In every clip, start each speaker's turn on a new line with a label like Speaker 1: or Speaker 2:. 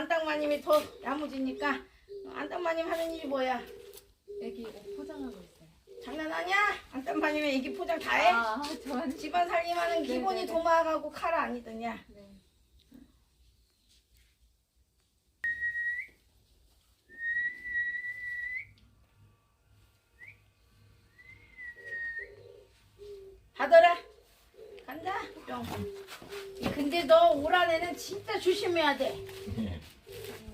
Speaker 1: 안땅마님이 더 야무지니까 안땅마님 하는 일이 뭐야?
Speaker 2: 여기 이거 포장하고 있어요.
Speaker 1: 장난하냐? 안땅마님이 이게 포장 다 해?
Speaker 2: 아, 저는
Speaker 1: 집안 살림하는 기본이
Speaker 2: 네네네.
Speaker 1: 도마하고 칼 아니더냐?
Speaker 2: 네.
Speaker 1: 하더라. 간다. 뿅. 근데 너 올 한해는 진짜 조심해야 돼.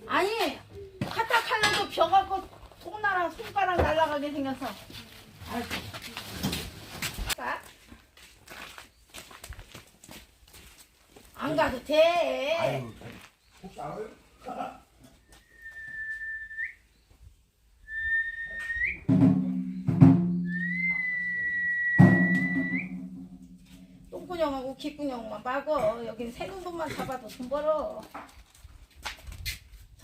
Speaker 1: 아니 카타칼라도 벼갖고 손나랑 손가락. 아이고. 자. 안 가도 돼.
Speaker 3: 아유, 혹시 알아요?
Speaker 1: 똥구녕하고 귓구녕만 빠고 여긴 새는 돈만 잡아도 돈 벌어.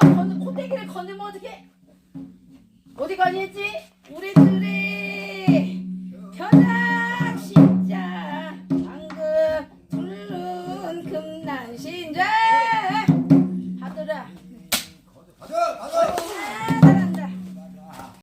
Speaker 1: 건너 코대기를 건들면 어떡해 어디 가야지? 우리 둘의 표장 신장 방금 붉은 금난 신장 하더라.
Speaker 3: 가자, 가자.